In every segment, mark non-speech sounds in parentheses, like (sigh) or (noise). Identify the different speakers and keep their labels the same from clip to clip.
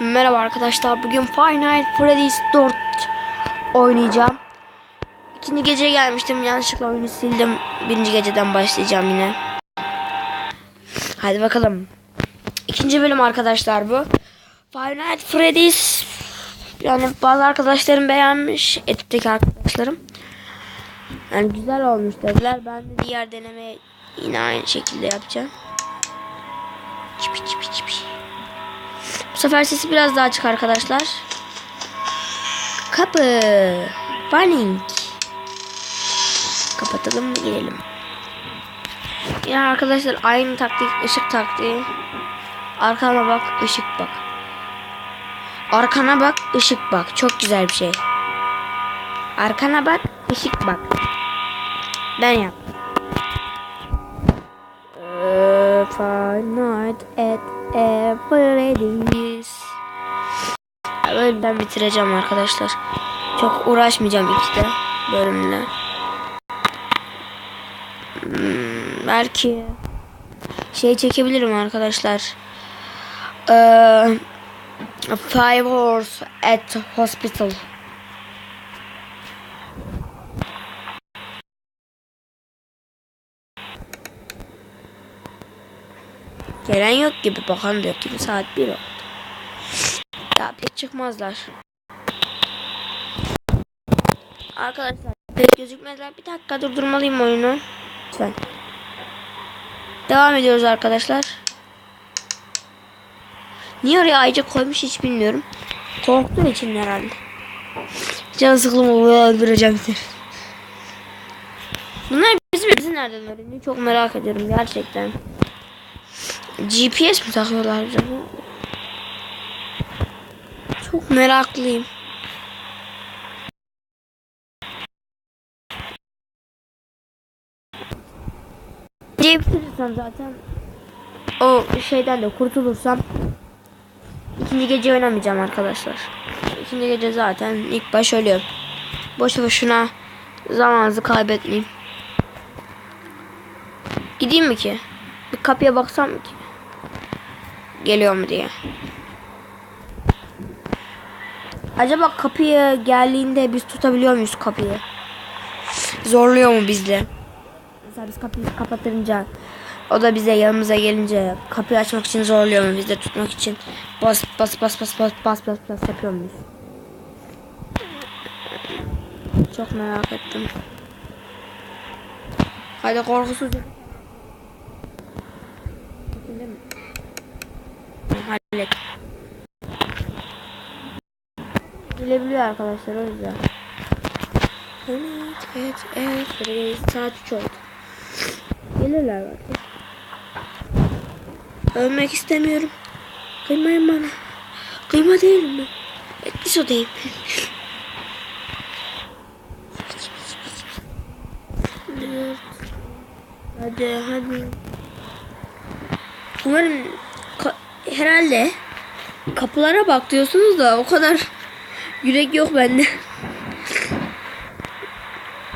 Speaker 1: Merhaba arkadaşlar. Bugün Five Nights Freddy's 4 oynayacağım. İkinci geceye gelmiştim. Yanlışlıkla oyunu sildim. Birinci geceden başlayacağım yine. Hadi bakalım. İkinci bölüm arkadaşlar bu. Five Nights Freddy's yani bazı arkadaşlarım beğenmiş. Ettik arkadaşlarım. Yani güzel olmuş dediler. Ben de diğer deneme yine aynı şekilde yapacağım. Çipi çipi çipi. Sefer sesi biraz daha açık arkadaşlar. Kapı. Running. Kapatalım girelim. Ya arkadaşlar aynı taktik ışık taktiği. Arkana bak ışık bak. Arkana bak ışık bak. Çok güzel bir şey. Arkana bak ışık bak. Ben yap. Uh, Five Nights at Freddy's. Bölümden bitireceğim arkadaşlar. Çok uğraşmayacağım işte bölümle. Hmm, belki şey çekebilirim arkadaşlar. Ee, Five Horse at Hospital. Gelen yok gibi bakan da yok gibi saat 1 oldu. Pek çıkmazlar. Arkadaşlar pek gözükmezler. Bir dakika durdurmalıyım oyunu. Lütfen. Devam ediyoruz arkadaşlar. Niye oraya ayrıca koymuş hiç bilmiyorum. Korktuğum için herhalde. Can sıkılma öldüreceğim seni. Bunlar bizim bizi nereden öğreniyor? Çok merak ediyorum gerçekten. GPS mi takıyorlar bize? Çok meraklıyım. Yapabilirsem zaten o şeyden de kurtulursam ikinci gece oynamayacağım arkadaşlar. İkinci gece zaten ilk baş ölüyorum. Boşu boşuna zamanınızı kaybetmeyeyim. Gideyim mi ki? Bir kapıya baksam mı ki? Geliyor mu diye. Acaba kapıyı geldiğinde biz tutabiliyor muyuz kapıyı? Zorluyor mu bizle? Mesela biz kapıyı kapatınca o da bize yanımıza gelince kapıyı açmak için zorluyor mu bizde tutmak için bas bas bas bas bas bas bas bas yapıyor muyuz? Çok merak ettim. Hadi korkusuz. Hallet. Bilebiliyor arkadaşlar o yüzden. Evet, evet, evet. Saat 3 oldu. Gelirler belki. Ölmek istemiyorum. Kıymayın bana. Kıyma değilim mi? Etli sodayım. Evet. Hadi hadi. Umarım herhalde kapılara bak diyorsunuz da o kadar yürek yok bende.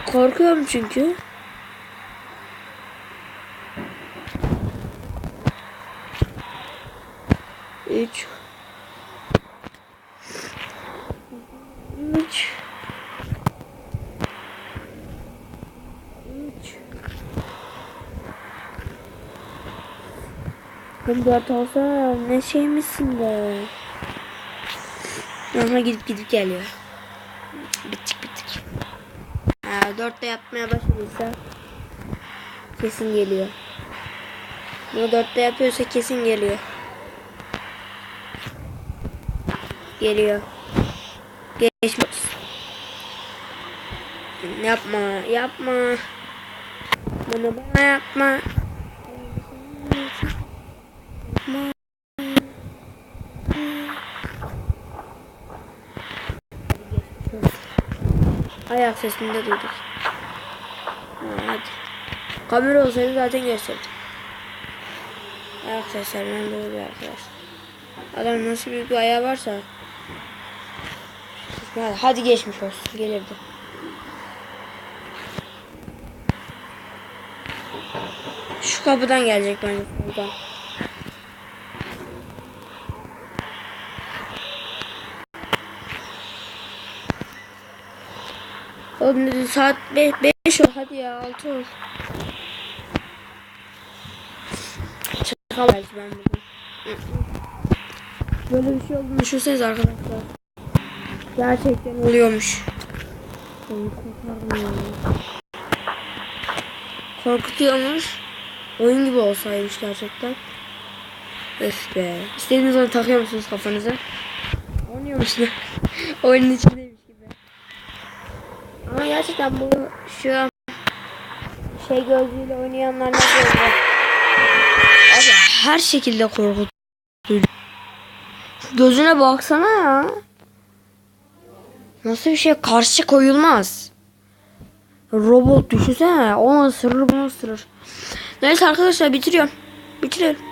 Speaker 1: Korkuyorum çünkü. Üç. Üç. Üç. Hem dört olsa ne şey misin be? Ama gidip gidip geliyor. Bittik bittik. Ha, dörtte yapmaya başladıysa kesin geliyor. Bunu dörtte yapıyorsa kesin geliyor. Geliyor. Geçmiş. Yapma, yapma. Bunu bana. Yapma. Ayak sesini de duyduk. Ha, hadi. Kamera olsaydı zaten gösterdim. Ayak seslerinden duyuluyor arkadaşlar. Adam nasıl büyük bir ayağı varsa. Hadi, hadi geçmiş olsun. Gelirdi. Şu kapıdan gelecek bence. Buradan. Oğlum saat 5 ol hadi ya 6 ol. Çıkamayız ben bugün. Böyle bir şey olduğunu düşünseniz arkadaşlar. Gerçekten oluyormuş. Korkutuyormuş. Oyun gibi olsaymış gerçekten. Öf be. İstediğiniz onu takıyor musunuz kafanıza? Oynuyor musun? (laughs) Oyunun içindeymiş gibi. Ama gerçekten bu şu şey gözlüğüyle oynayanlar? Abi her şekilde korkutucu. Şu Gözüne baksana ya. Nasıl bir şey karşı koyulmaz. Robot düşünsene. O ısırır bunu ısırır. Neyse arkadaşlar bitiriyorum. Bitiriyorum.